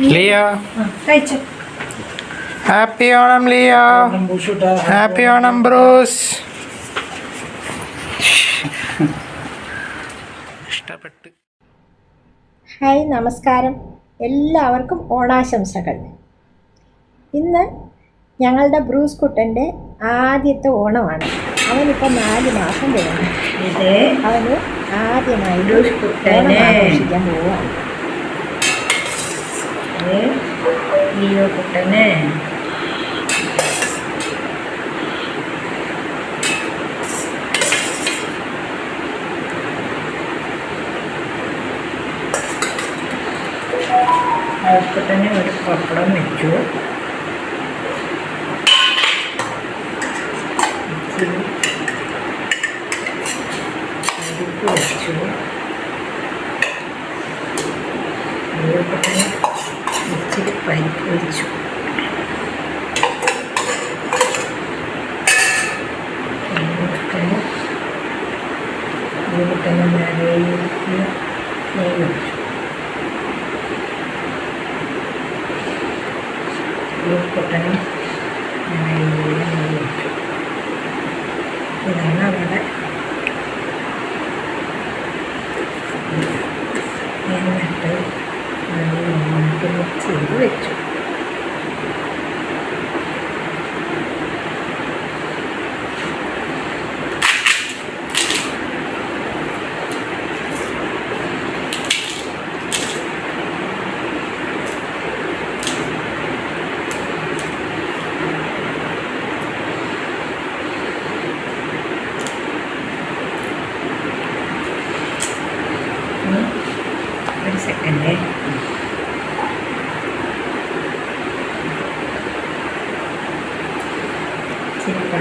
Leo. Happy Onam Leo. Happy Onam Bruce. ഇഷ്ടപ്പെട്ട്. Hi നമസ്കാരം. എല്ലാവർക്കും ഓണാശംസകൾ. ഇന്ന് ഞങ്ങളുടെ ബ്രൂസ് കുട്ടന്റെ ആദ്യത്തെ ഓണമാണ്. അവനിപ്പോൾ നാല് മാസം കഴിഞ്ഞു. ഇത് അവന് ആദ്യമായി ബ്രൂസ് കുട്ടനെ ഓണം ആഘോഷിക്കാൻ പോവുകയാണ്. ഇത് ലിയോ കുട്ടന് കുട്ടന് ഒരു പപ്പടം വെച്ചു ഇച്ചിരി പരിപ്പ് വെച്ചു ലിയോക്കുട്ടന് ഇച്ചിരി പരിപ്പ് വെച്ചു ലിയോക്കുട്ടന് ലിയോക്കുട്ടന് നിറയെ നെയ്യ് വെച്ചു ലിയോക്കുട്ടന് നിറയെ നെയ്യ് വെച്ചു ഇതാണ് അവിടെ നന്നായിട്ട് മിക്സ് ചെയ്ത് വെച്ചു ഇനി ഒരു സെക്കൻഡ്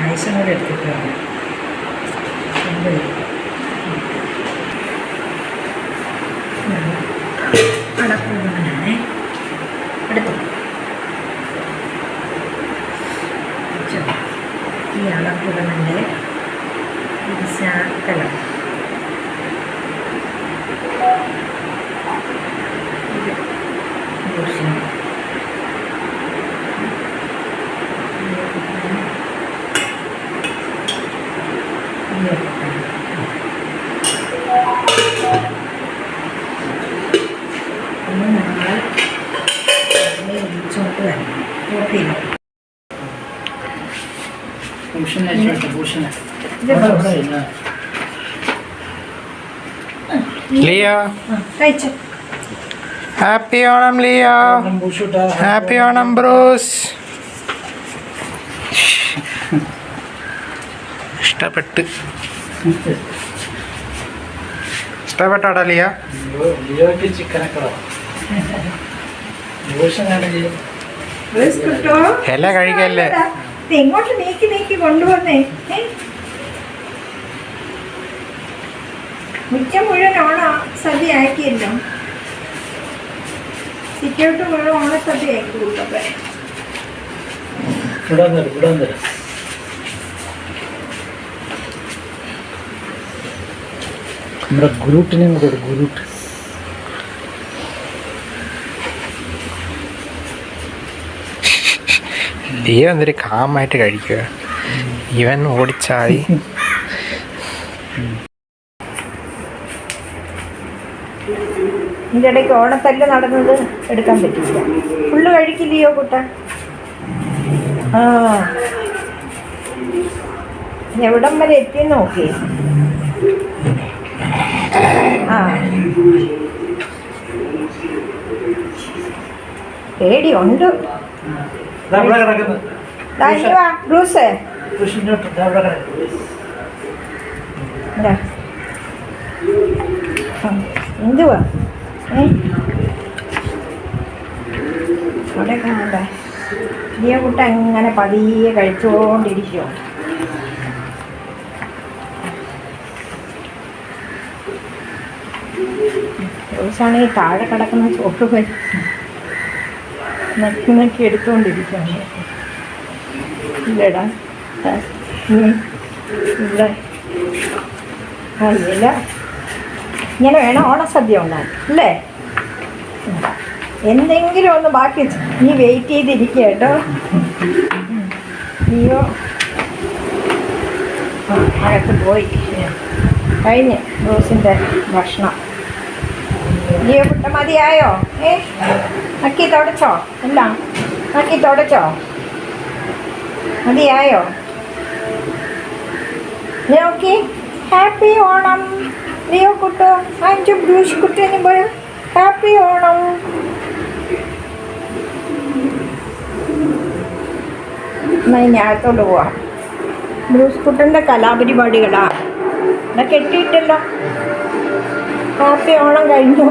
പായസം കൂടെ എടുത്തിട്ട് വേണം അളപ്പുടമന്റെ ശാക്കലം. ഇത് dosa. Leo? Happy Onam Leo. Happy Onam Bruce. ഇഷ്ടപ്പെട്ട്. ഇഷ്ടപ്പെട്ടാടാ ലിയോ? ലിയോയ്ക്ക് ചിക്കനൊക്കെ ബ്രൂസ് കുട്ടോ? കഴിക്കല്ലേ? ഇത് എങ്ങോട്ട് നീക്കി നീക്കി കൊണ്ടുവന്നേ? മുറ്റം മുഴുവൻ ഓണ സദ്യ ആക്കിയല്ലോ സിറ്റൗട്ട് മുഴുവൻ വന്നിട്ട് ഇവിടെ വന്നിട്ട് നമ്മുടെ ഗുരുട്ടിനെ കൂടെ ഒരു ഗുരുട്ട്. ലിയോ എന്തൊരു കാമായിട്ട് കഴിക്കുക. ഇവൻ ഓടിച്ചാടി. ഇതിന്റെ ഇടയ്ക്ക് ഓണത്തല്ല് നടന്നത് എടുക്കാൻ പറ്റില്ല ഫുള്ള് കഴിക്കില്ലയോ കുട്ട? ആ. എവിടം വരെ എത്തി നോക്കി. ആ. പേടിയുണ്ട്. ബ്രൂസ്. എന്തുവാ അവിടെ കാണണ്ട. ഈ കുട്ട അങ്ങനെ പതിയെ കഴിച്ചുകൊണ്ടിരിക്കുമോ ഈ താഴെ കിടക്കുന്ന ചോട്ട് പോയി നക്കി നക്കി എടുത്തുകൊണ്ടിരിക്കുകയാണ് ഇല്ലടാ. ഇവിടെ ആ ഇല്ല. ഇങ്ങനെ വേണം ഓണസദ്യ ഉണ്ടാകും അല്ലേ? എന്തെങ്കിലും ഒന്ന് ബാക്കി നീ വെയിറ്റ് ചെയ്തിരിക്കുക കേട്ടോ. നീയോ അകത്ത് പോയി. കഴിഞ്ഞ് റോസിന്റെ ഭക്ഷണം. കുട്ട മതിയായോ? ഏ? നക്കി തുടച്ചോ എല്ലാം നക്കി തുടച്ചോ മതിയായോ? നോക്കി ഹാപ്പി ഓണം. ലിയോ കുട്ടോ അഞ്ചു ബ്രൂഷ് കുട്ടിന് പോയ. ഹാപ്പി ഓണം. എന്നാൽ ഇനി അകത്തോട്ട് പോവാം. ബ്രൂസ് കുട്ടന്റെ കലാപരിപാടികളാ. എന്നാ കെട്ടിയിട്ടല്ലോ. ഹാപ്പി ഓണം കഴിഞ്ഞു.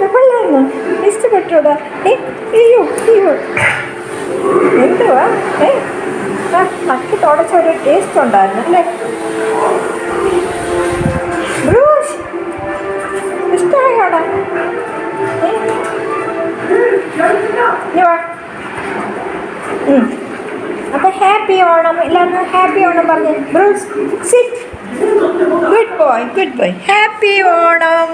ബ്രൂസ് ഇഷ്ടപ്പെട്ടോടാ ഏ അയ്യോ അയ്യോ. എന്തുവാ? ഏ നക്കി തുടച്ച ഒരു ടേസ്റ്റ് ഉണ്ടായിരുന്നു അല്ലേ? ഇഷ്ടമായോടാ. അപ്പൊ ഹാപ്പി ഓണം ഇല്ലാന്ന് ഹാപ്പി ഓണം പറഞ്ഞു. Bruce sit good boy good boy happy Onam.